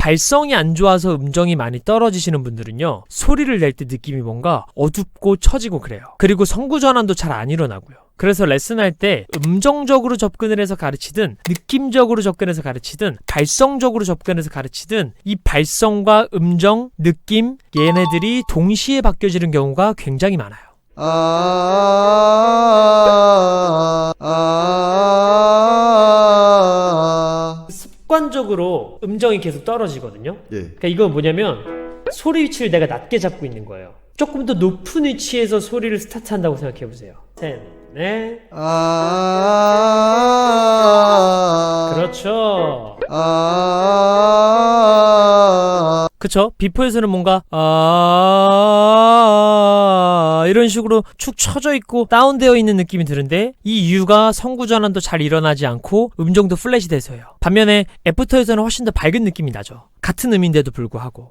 발성이 안 좋아서 음정이 많이 떨어지시는 분들은요. 소리를 낼 때 느낌이 뭔가 어둡고 처지고 그래요. 그리고 성구 전환도 잘 안 일어나고요. 그래서 레슨할 때 음정적으로 접근을 해서 가르치든 느낌적으로 접근해서 가르치든 발성적으로 접근해서 가르치든 이 발성과 음정, 느낌 얘네들이 동시에 바뀌어지는 경우가 굉장히 많아요. 아, 습관적으로 음정이 계속 떨어지거든요. 예. 그러니까 이건 뭐냐면 소리 위치를 내가 낮게 잡고 있는 거예요. 조금 더 높은 위치에서 소리를 스타트한다고 생각해 보세요. 셋, 넷. 아, 그렇죠. 아, 그쵸? 비포에서는 뭔가 아 이런 식으로 축 처져 있고 다운되어 있는 느낌이 드는데 이 이유가 성구 전환도 잘 일어나지 않고 음정도 플랫이 돼서요. 반면에 애프터에서는 훨씬 더 밝은 느낌이 나죠. 같은 음인데도 불구하고